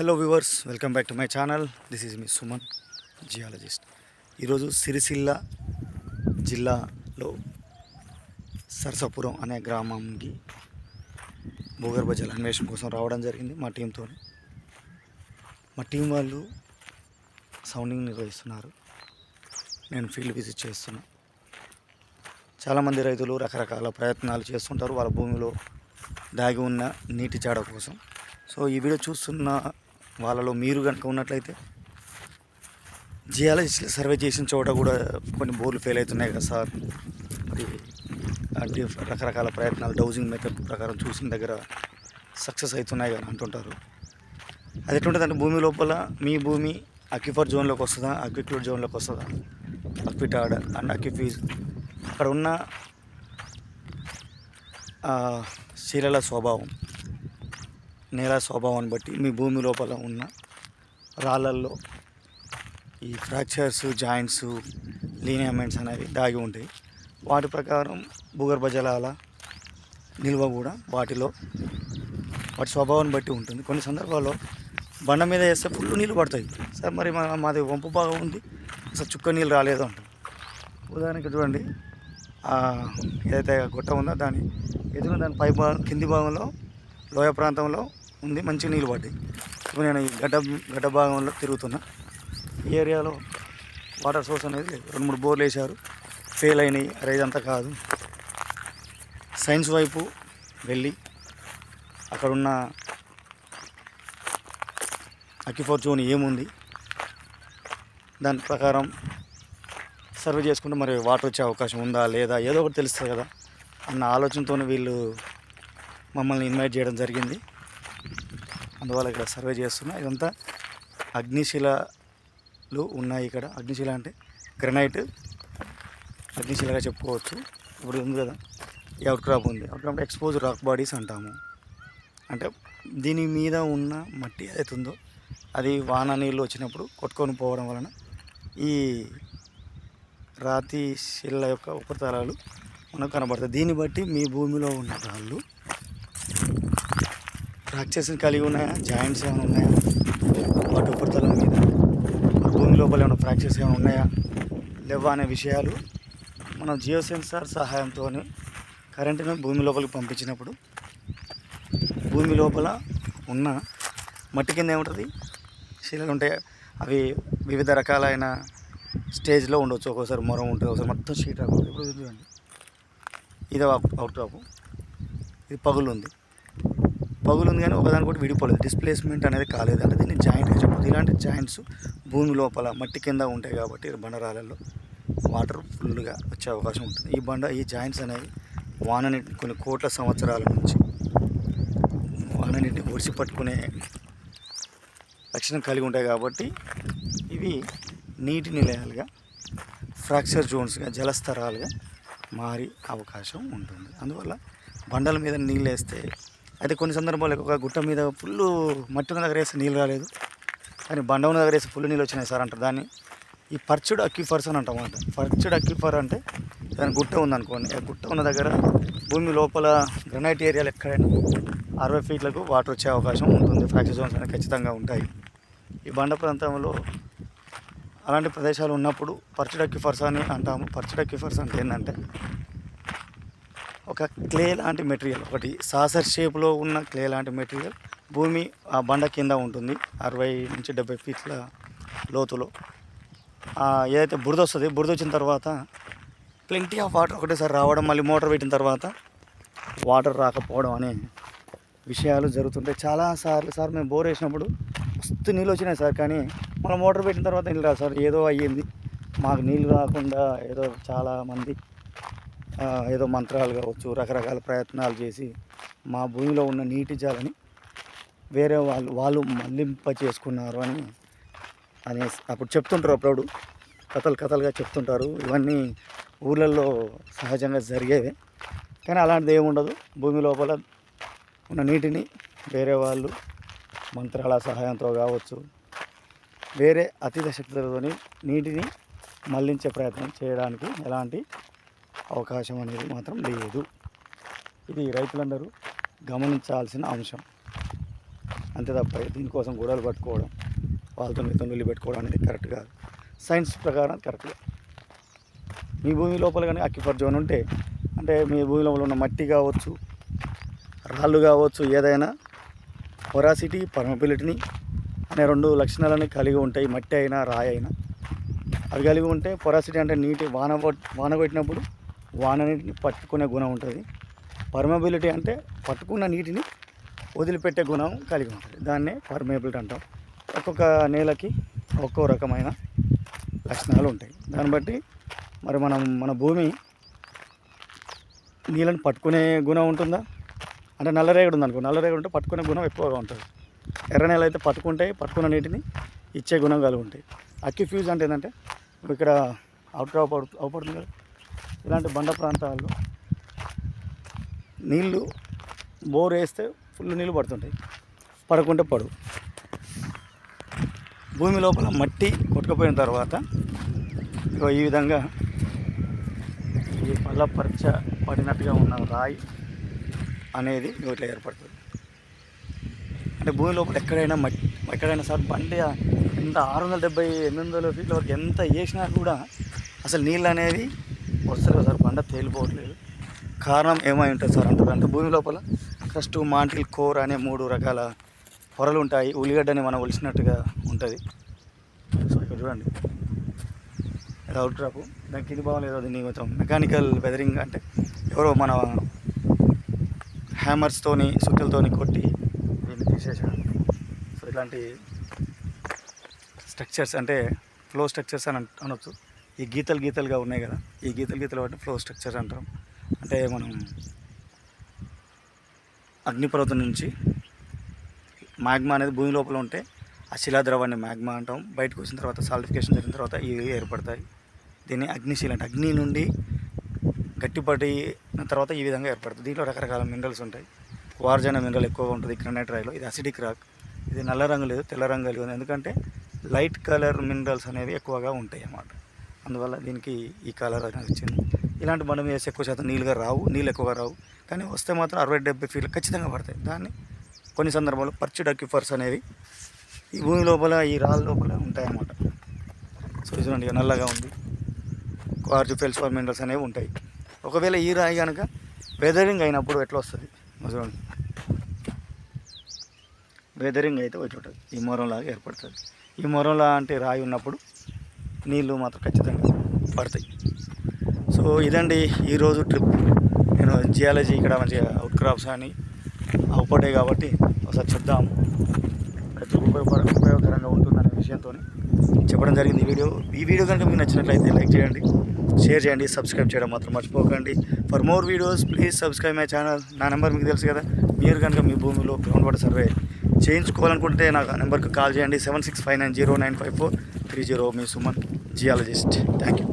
Hello viewers welcome back to my channel. This is me Suman geologist. ఈరోజు సిరిసిల్ల జిల్లాలో సరసపురం అనే గ్రామంకి భూగర్భ జల అన్వేషణ కోసం రావడం జరిగింది మా టీంతో. మా టీం వాళ్ళు సౌండింగ్ నిర్వహిస్తున్నారు. నేను ఫీల్డ్ విజిట్ చేస్తున్నా. చాలామంది రైతులు రకరకాల ప్రయత్నాలు చేస్తుంటారు. వాళ్ళ భూమిలో దాగి ఉన్న నీటి జాడ కోసం. సో ఈ వీడియో చూస్తున్న వాళ్ళలో మీరు కనుక ఉన్నట్లయితే జియాలజిస్ట్ సర్వే చేసిన చోట కూడా కొన్ని బోర్లు ఫెయిల్ అవుతున్నాయి కదా సార్. మరి అంటే రకరకాల ప్రయత్నాలు డౌజింగ్ మెథడ్ ప్రకారం చూసిన దగ్గర సక్సెస్ అవుతున్నాయి కానీ అంటుంటారు. అది ఎట్లుంటుందంటే భూమి లోపల మీ భూమి అక్విఫర్ జోన్లోకి వస్తుందా అక్విక్లూడ్ జోన్లోకి వస్తుందా? అక్విటాడ్ అండ్ అక్విఫీజ్ అక్కడ ఉన్న శీలల స్వభావం నేల స్వభావాన్ని బట్టి మీ భూమి లోపల ఉన్న రాళ్ళల్లో ఈ ఫ్రాక్చర్స్ జాయింట్స్ లీనియమెంట్స్ అనేవి దాగి ఉంటాయి. వాటి ప్రకారం భూగర్భ జలాల నిల్వ కూడా వాటిలో వాటి స్వభావాన్ని బట్టి ఉంటుంది. కొన్ని సందర్భాల్లో బండ మీద వేస్తే ఫుల్ నీళ్ళు పడతాయి. సార్ మరి మా మాది వంపు బాగా ఉంది. అసలు చుక్క నీళ్ళు రాలేదు అంటారు. ఉదాహరణకి చూడండి. ఏదైతే గుట్ట ఉందో దాని ఎదురు దాని పై భాగం కింది భాగంలో లోయ ప్రాంతంలో ఉంది మంచి నీళ్ళు పడ్డాయి. ఇప్పుడు నేను ఈ గడ్డ గడ్డ భాగంలో తిరుగుతున్నా. ఈ ఏరియాలో వాటర్ సోర్స్ అనేది లేదు రెండు మూడు బోర్లు వేశారు. ఫెయిల్ అయినాయి అరే ఇదంతా కాదు. సైన్స్ వైపు వెళ్ళి అక్కడున్న అక్కిఫోర్ జోన్ ఏముంది? దాని ప్రకారం సర్వే చేసుకుంటే మరి వాటర్ వచ్చే అవకాశం ఉందా లేదా? ఏదో ఒకటి తెలుస్తుంది కదా. అన్న ఆలోచనతో వీళ్ళు మమ్మల్ని ఇన్వైట్ చేయడం జరిగింది. అందువల్ల ఇక్కడ సర్వే చేస్తున్నా. ఇదంతా అగ్నిశిలలు ఉన్నాయి ఇక్కడ. అగ్నిశిల అంటే గ్రనైట్. అగ్నిశిలగా చెప్పుకోవచ్చు. ఇప్పుడు ఉంది కదా ఈ అవుట్ క్రాప్ ఉంది. Outcrop expose rock bodies అంటాము. అంటే దీని మీద ఉన్న మట్టి ఏదైతే ఉందో అది వాన నీళ్ళు వచ్చినప్పుడు కొట్టుకొని పోవడం వలన ఈ రాతి శిల యొక్క ఉపరితలాలు మనకు కనబడతాయి. దీన్ని బట్టి మీ భూమిలో ఉన్న రాళ్ళు ఫ్రాక్చర్స్ కలిగి ఉన్నాయా? జాయింట్స్ ఏమైనా ఉన్నాయా? వాటి ఉపరితలం మీద. భూమి లోపల ఏమైనా ఫ్రాక్చర్స్ ఏమైనా ఉన్నాయా? లేవా అనే విషయాలు మనం జియో సెన్సార్ సహాయంతో కరెంటును భూమి లోపలికి పంపించినప్పుడు భూమి లోపల ఉన్న మట్టి కింద ఏముంటుంది? శిలలు ఉంటాయి? అవి వివిధ రకాలైన స్టేజ్లో ఉండొచ్చు. ఒక్కోసారి మొరం ఉంటుంది ఒకసారి మొత్తం షీట్ రాకుండా ఇప్పుడు చూడండి. ఇది అవుట్ టాపు. ఇది పగులు ఉంది పగులుంది కానీ ఒకదాని కూడా విడిపోలేదు. డిస్ప్లేస్మెంట్ అనేది కాలేదు అంటే దీన్ని జాయింట్గా చెప్పదు ఇలాంటి జాయింట్స్ భూమి లోపల మట్టి కింద ఉంటాయి కాబట్టి ఈ బండరాళ్ళల్లో వాటర్ ఫుల్గా వచ్చే అవకాశం ఉంటుంది. ఈ బండ ఈ జాయింట్స్ అనేవి వానని కొన్ని కోట్ల సంవత్సరాల నుంచి వాననీటిని ఒడిసి పట్టుకునే లక్షణం కలిగి ఉంటాయి కాబట్టి ఇవి నీటి నిలయాలుగా ఫ్రాక్చర్ జోన్స్గా జలస్తరాలుగా మారి అవకాశం ఉంటుంది. అందువల్ల బండల మీద నీళ్ళు వేస్తే అయితే కొన్ని సందర్భాలు ఒక గుట్ట మీద ఫుల్ మట్టి ఉన్న దగ్గర వేస్తే నీళ్ళు రాలేదు. కానీ బండ ఉన్న దగ్గర వేస్తే ఫుల్ నీళ్ళు వచ్చినాయి సార్ అంటారు. దాన్ని ఈ పర్చుడ్ అక్యూఫర్స్ అని అంటాం అంట పర్చుడ్ అక్యూఫర్ అంటే దాని గుట్ట ఉందనుకోండి. ఆ గుట్ట ఉన్న దగ్గర భూమి లోపల గ్రనైట్ ఏరియాలు ఎక్కడైనా అరవై ఫీట్లకు వాటర్ వచ్చే అవకాశం ఉంటుంది. ఫ్రాక్చర్ జోన్స్ అనేవి ఖచ్చితంగా ఉంటాయి. ఈ బండ ప్రాంతంలో అలాంటి ప్రదేశాలు ఉన్నప్పుడు పర్చుడ్ అక్విఫర్స్ అని అంటాము. పర్చుడ్ అక్విఫర్స్ అంటే ఏంటంటే ఒక క్లే లాంటి మెటీరియల్ ఒకటి సాసర్ షేప్లో ఉన్న క్లే లాంటి మెటీరియల్ భూమి ఆ బండ కింద ఉంటుంది అరవై నుంచి డెబ్బై ఫీట్ల లోతులో. ఏదైతే బురద వస్తుంది బురద వచ్చిన తర్వాత ప్లెంటీ ఆఫ్ వాటర్ ఒకటేసారి రావడం మళ్ళీ మోటార్ పెట్టిన తర్వాత వాటర్ రాకపోవడం అనే విషయాలు జరుగుతుంటాయి. చాలాసార్లు సార్ మేము బోర్ వేసినప్పుడు మస్తు నీళ్ళు వచ్చినాయి సార్ కానీ మనం మోటార్ పెట్టిన తర్వాత నీళ్ళు రాదు సార్. ఏదో అయ్యింది మాకు నీళ్ళు రాకుండా ఏదో చాలామంది ఏదో మంత్రాలు కావచ్చు రకరకాల ప్రయత్నాలు చేసి మా భూమిలో ఉన్న నీటి జాలని వేరే వాళ్ళు వాళ్ళు మళ్ళింప చేసుకున్నారు అని అని అప్పుడు చెప్తుంటారు అప్పుడప్పుడు. కథలు కథలుగా చెప్తుంటారు. ఇవన్నీ ఊళ్ళల్లో సహజంగా జరిగేవే. కానీ అలాంటిది ఏముండదు భూమి లోపల ఉన్న నీటిని వేరే వాళ్ళు మంత్రాల సహాయంతో కావచ్చు వేరే అతిథ శక్తులతోని నీటిని మళ్ళించే ప్రయత్నం చేయడానికి ఎలాంటి అవకాశం అనేది మాత్రం లేదు. ఇది రైతులందరూ గమనించాల్సిన అంశం. అంతే తప్ప దీనికోసం గొడవలు పట్టుకోవడం వాళ్ళతో మీతో నిల్లు పెట్టుకోవడం అనేది కరెక్ట్ కాదు. సైన్స్ ప్రకారం కరెక్ట్గా మీ భూమి లోపల కానీ అక్కిఫర్ జోన్ ఉంటే అంటే మీ భూమి లోపల ఉన్న మట్టి కావచ్చు రాళ్ళు కావచ్చు ఏదైనా పొరాసిటీ పర్మబిలిటీని అనే రెండు లక్షణాలని కలిగి ఉంటాయి. మట్టి అయినా రాయి అయినా. అవి కలిగి ఉంటే పొరాసిటీ అంటే నీటి వాన పట్- వాన కొట్టినప్పుడు వాన నీటిని పట్టుకునే గుణం ఉంటుంది. పర్మబిలిటీ అంటే పట్టుకున్న నీటిని వదిలిపెట్టే గుణం కలిగి ఉంటుంది. దాన్నే పర్మేబిలిటీ అంటాం. ఒక్కొక్క నేలకి ఒక్కో రకమైన లక్షణాలు ఉంటాయి. దాన్ని బట్టి మరి మనం మన భూమి నీళ్ళని పట్టుకునే గుణం ఉంటుందా? అంటే నల్లరేగడి ఉందనుకో నల్లరేగడి ఉంటే పట్టుకునే గుణం ఎక్కువగా ఉంటుంది. ఎర్ర నేల అయితే పట్టుకుంటాయి పట్టుకున్న నీటిని ఇచ్చే గుణం కలిగి ఉంటాయి. అక్యుఫ్యూజ్ అంటే ఏంటంటే ఇక్కడ అవుట్ అవుట్ అవుపడుతుంది కదా? ఇలాంటి బండ ప్రాంతాల్లో నీళ్ళు బోర్ వేస్తే ఫుల్ నీళ్ళు పడుతుంటాయి. పడకుంటే పడవు. భూమి లోపల మట్టి కొట్టుకుపోయిన తర్వాత ఈ విధంగా ఈ పల్లపరచ పడినట్టుగా ఉన్న రాయి అనేది ఇగో ఇట్లా ఏర్పడుతుంది. అంటే భూమి లోపల ఎక్కడైనా మట్టి ఎక్కడైనా సార్ బండి ఎంత ఆరు వందల డెబ్బై ఎనిమిది వందల ఫీట్ల వరకు ఎంత వేసినా కూడా అసలు నీళ్ళు అనేది వస్తలేదు సార్ బండ తేలిపోవట్లేదు. కారణం ఏమై ఉంటుంది సార్ అంటారు అంటే భూమి లోపల ఫస్ట్ మాంటిల్ కోర్ అనే మూడు రకాల పొరలు ఉంటాయి. ఉల్లిగడ్డని మనం ఒలిసినట్టుగా ఉంటుంది. సో ఇక్కడ చూడండి. అవుట్ డ్రాప్ దాని కింది భావం ఏదో దీన్ని కొంచెం మెకానికల్ వెదరింగ్ అంటే ఎవరో మన హ్యామర్స్తోని సుత్తులతోని కొట్టి దీన్ని తీసేసాడు సో ఇలాంటి స్ట్రక్చర్స్ అంటే ఫ్లో స్ట్రక్చర్స్ అని అనొచ్చు. ఈ గీతలు గీతలుగా ఉన్నాయి కదా. ఈ గీతలు గీతలు బట్టి ఫ్లో స్ట్రక్చర్ అంటాం. అంటే మనం అగ్నిపర్వతం నుంచి మ్యాగ్మా అనేది భూమి లోపల ఉంటే ఆ శిలాద్రవాన్ని మ్యాగ్మా అంటాం. బయటకు వచ్చిన తర్వాత సాలిఫికేషన్ జరిగిన తర్వాత ఇవి ఏర్పడతాయి. దీన్ని అగ్నిశీల అంటే అగ్ని నుండి గట్టిపడిన తర్వాత ఈ విధంగా ఏర్పడుతుంది. దీంట్లో రకరకాల మినరల్స్ ఉంటాయి. వార్జన మినరల్ ఎక్కువగా ఉంటుంది. గ్రనైట్ రాయిలో. ఇది అసిడిక్ రాక్ ఇది నల్ల రంగు లేదు తెల్ల రంగు కలిగి ఉంది. ఎందుకంటే లైట్ కలర్ మినరల్స్ అనేవి ఎక్కువగా ఉంటాయి అన్నమాట. అందువల్ల దీనికి ఈ కలర్ అనేది వచ్చింది. ఇలాంటి బండ మీద ఎక్కువ శాతం నీళ్ళుగా రావు నీళ్ళు ఎక్కువగా రావు. కానీ వస్తే మాత్రం అరవై డెబ్బై ఫీట్లు ఖచ్చితంగా పడతాయి. దాన్ని కొన్ని సందర్భాల్లో పర్చుడ్ అక్యుఫర్స్ అనేవి ఈ భూమి లోపల ఈ రాళ్ళ లోపల ఉంటాయన్నమాట. సో చూడండి నల్లగా ఉంది. క్వార్జ్ ఫెల్స్ఫార్ మినరల్స్ అనేవి ఉంటాయి. ఒకవేళ ఈ రాయి కనుక వెదరింగ్ అయినప్పుడు ఎట్లా వస్తుంది? చూడండి. వెదరింగ్ అయితే వచ్చి ఉంటుంది ఈ మొరంలాగా ఏర్పడుతుంది. ఈ మొరంలా అంటే రాయి ఉన్నప్పుడు నీళ్ళు మాత్రం ఖచ్చితంగా పడతాయి. సో ఇదండి ఈరోజు ట్రిప్. నేను జియాలజీ ఇక్కడ మంచిగా అవుట్ క్రాప్స్ అని అవుపడే కాబట్టి ఒకసారి చూద్దాం. ప్రతి ఉపయోగ ఉపయోగకరంగా ఉంటుందనే విషయంతో చెప్పడం జరిగింది ఈ వీడియో. ఈ వీడియో కనుక మీకు నచ్చినట్లయితే లైక్ చేయండి షేర్ చేయండి సబ్స్క్రైబ్ చేయడం మాత్రం మర్చిపోకండి. For more videos please subscribe my channel. నా నెంబర్ మీకు తెలుసు కదా. మీరు కనుక మీ భూమిలో గ్రౌండ్ వాటర్ సర్వే చేయించుకోవాలనుకుంటే నాకు నెంబర్కి కాల్ చేయండి. Seven six five nine zero nine five four. Three zero me Suman geologist thank you